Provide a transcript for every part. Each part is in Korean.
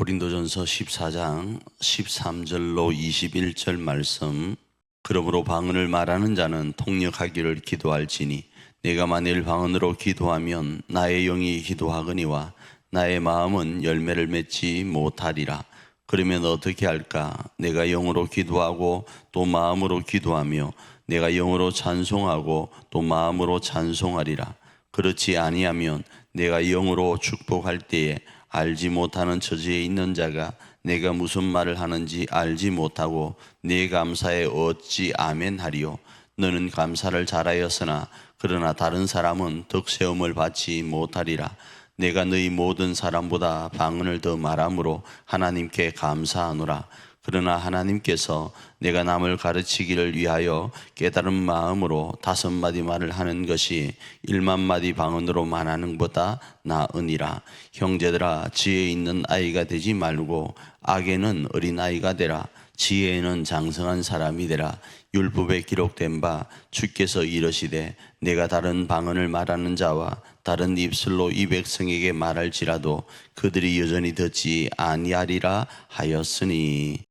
고린도전서 14장 13절로 21절 말씀. 그러므로 방언을 말하는 자는 통역하기를 기도할지니 내가 만일 방언으로 기도하면 나의 영이 기도하거니와 나의 마음은 열매를 맺지 못하리라. 그러면 어떻게 할까? 내가 영으로 기도하고 또 마음으로 기도하며 내가 영으로 찬송하고 또 마음으로 찬송하리라. 그렇지 아니하면 내가 영으로 축복할 때에 알지 못하는 처지에 있는 자가 내가 무슨 말을 하는지 알지 못하고 내 감사에 어찌 아멘하리요. 너는 감사를 잘하였으나 그러나 다른 사람은 덕세움을 받지 못하리라. 내가 너희 모든 사람보다 방언을 더 말함으로 하나님께 감사하노라 그러나 하나님께서 내가 남을 가르치기를 위하여 깨달은 마음으로 다섯 마디 말을 하는 것이 일만 마디 방언으로 말하는 것보다 나으니라. 형제들아 지혜 있는 아이가 되지 말고 악에는 어린 아이가 되라. 지혜에는 장성한 사람이 되라. 율법에 기록된 바 주께서 이러시되 내가 다른 방언을 말하는 자와 다른 입술로 이 백성에게 말할지라도 그들이 여전히 듣지 아니하리라 하였으니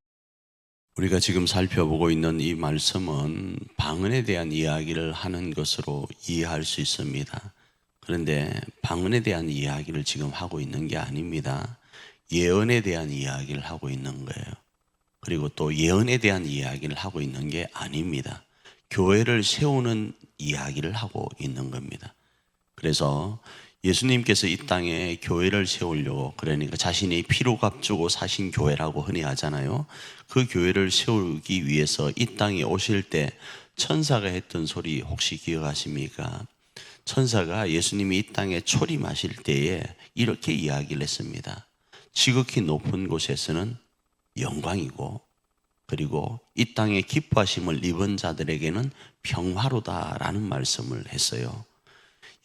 우리가 지금 살펴보고 있는 이 말씀은 방언에 대한 이야기를 하는 것으로 이해할 수 있습니다. 그런데 방언에 대한 이야기를 지금 하고 있는 게 아닙니다. 예언에 대한 이야기를 하고 있는 거예요. 그리고 또 예언에 대한 이야기를 하고 있는 게 아닙니다. 교회를 세우는 이야기를 하고 있는 겁니다. 그래서 예수님께서 이 땅에 교회를 세우려고 그러니까 자신이 피로 값주고 사신 교회라고 흔히 하잖아요. 그 교회를 세우기 위해서 이 땅에 오실 때 천사가 했던 소리 혹시 기억하십니까? 천사가 예수님이 이 땅에 초림하실 때에 이렇게 이야기를 했습니다. 지극히 높은 곳에서는 영광이고 그리고 이 땅에 기뻐하심을 입은 자들에게는 평화로다라는 말씀을 했어요.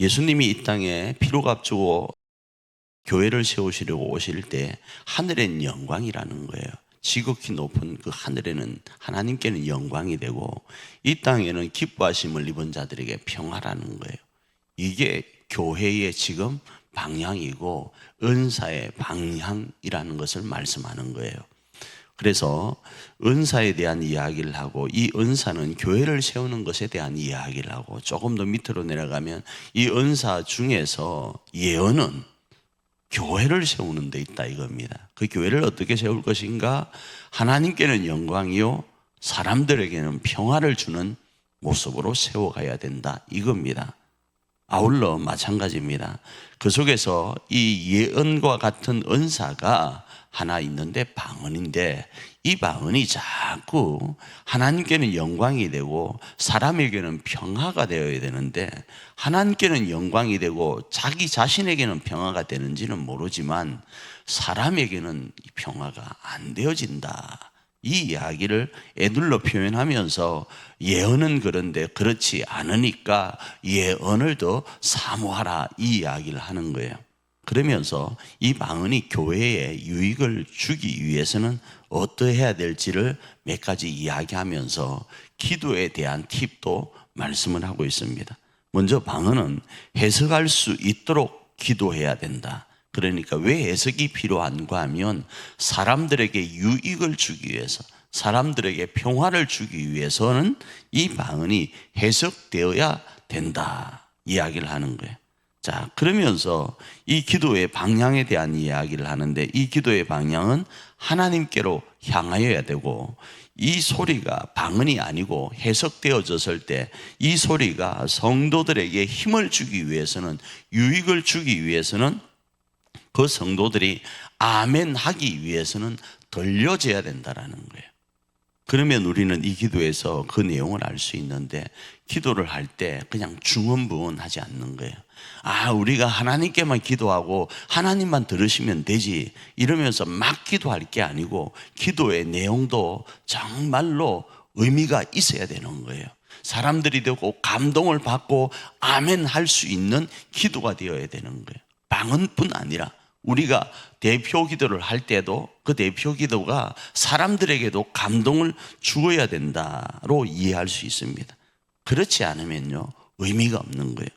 예수님이 이 땅에 피로 값주고 교회를 세우시려고 오실 때 하늘엔 영광이라는 거예요. 지극히 높은 그 하늘에는 하나님께는 영광이 되고 이 땅에는 기뻐하심을 입은 자들에게 평화라는 거예요. 이게 교회의 지금 방향이고 은사의 방향이라는 것을 말씀하는 거예요. 그래서 은사에 대한 이야기를 하고 이 은사는 교회를 세우는 것에 대한 이야기를 하고 조금 더 밑으로 내려가면 이 은사 중에서 예언은 교회를 세우는 데 있다 이겁니다. 그 교회를 어떻게 세울 것인가? 하나님께는 영광이요 사람들에게는 평화를 주는 모습으로 세워가야 된다 이겁니다. 아울러 마찬가지입니다. 그 속에서 이 예언과 같은 은사가 하나 있는데 방언인데 이 방언이 자꾸 하나님께는 영광이 되고 사람에게는 평화가 되어야 되는데 하나님께는 영광이 되고 자기 자신에게는 평화가 되는지는 모르지만 사람에게는 평화가 안 되어진다. 이 이야기를 애둘러 표현하면서 예언은 그런데 그렇지 않으니까 예언을 더 사모하라 이 이야기를 하는 거예요. 그러면서 이 방언이 교회에 유익을 주기 위해서는 어떠해야 될지를 몇 가지 이야기하면서 기도에 대한 팁도 말씀을 하고 있습니다. 먼저 방언은 해석할 수 있도록 기도해야 된다. 그러니까 왜 해석이 필요한가 하면 사람들에게 유익을 주기 위해서 사람들에게 평화를 주기 위해서는 이 방언이 해석되어야 된다. 이야기를 하는 거예요. 자, 그러면서 이 기도의 방향에 대한 이야기를 하는데 이 기도의 방향은 하나님께로 향하여야 되고 이 소리가 방언이 아니고 해석되어졌을 때 이 소리가 성도들에게 힘을 주기 위해서는 유익을 주기 위해서는 그 성도들이 아멘 하기 위해서는 들려져야 된다라는 거예요. 그러면 우리는 이 기도에서 그 내용을 알 수 있는데 기도를 할 때 그냥 중언부언 하지 않는 거예요. 아, 우리가 하나님께만 기도하고 하나님만 들으시면 되지 이러면서 막 기도할 게 아니고 기도의 내용도 정말로 의미가 있어야 되는 거예요. 사람들이 되고 감동을 받고 아멘 할 수 있는 기도가 되어야 되는 거예요. 방언뿐 아니라 우리가 대표 기도를 할 때도 그 대표 기도가 사람들에게도 감동을 주어야 된다로 이해할 수 있습니다. 그렇지 않으면요, 의미가 없는 거예요.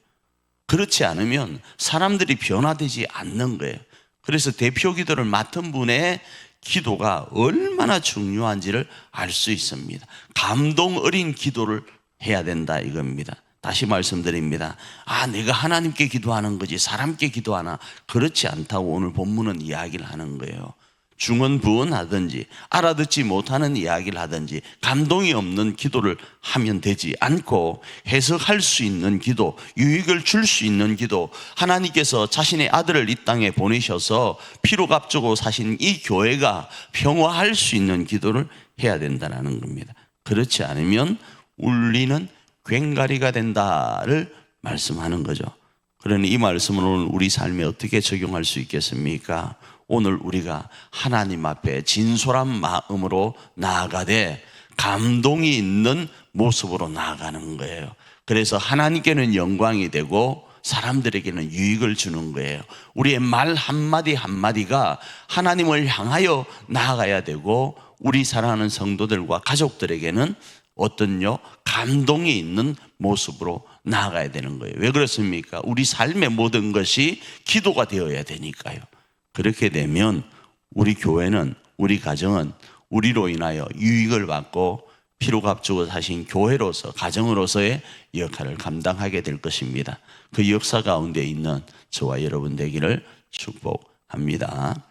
그렇지 않으면 사람들이 변화되지 않는 거예요. 그래서 대표 기도를 맡은 분의 기도가 얼마나 중요한지를 알 수 있습니다. 감동 어린 기도를 해야 된다 이겁니다. 다시 말씀드립니다. 아, 내가 하나님께 기도하는 거지 사람께 기도하나 그렇지 않다고 오늘 본문은 이야기를 하는 거예요. 중언부언하든지 알아듣지 못하는 이야기를 하든지 감동이 없는 기도를 하면 되지 않고 해석할 수 있는 기도, 유익을 줄 수 있는 기도, 하나님께서 자신의 아들을 이 땅에 보내셔서 피로 값주고 사신 이 교회가 평화할 수 있는 기도를 해야 된다는 겁니다. 그렇지 않으면 울리는 괭가리가 된다를 말씀하는 거죠. 그러니 이 말씀을 오늘 우리 삶에 어떻게 적용할 수 있겠습니까? 오늘 우리가 하나님 앞에 진솔한 마음으로 나아가되 감동이 있는 모습으로 나아가는 거예요. 그래서 하나님께는 영광이 되고 사람들에게는 유익을 주는 거예요. 우리의 말 한마디 한마디가 하나님을 향하여 나아가야 되고 우리 사랑하는 성도들과 가족들에게는 어떤요? 감동이 있는 모습으로 나아가야 되는 거예요. 왜 그렇습니까? 우리 삶의 모든 것이 기도가 되어야 되니까요. 그렇게 되면 우리 교회는 우리 가정은 우리로 인하여 유익을 받고 피로 값주고 사신 교회로서 가정으로서의 역할을 감당하게 될 것입니다. 그 역사 가운데 있는 저와 여러분 되기를 축복합니다.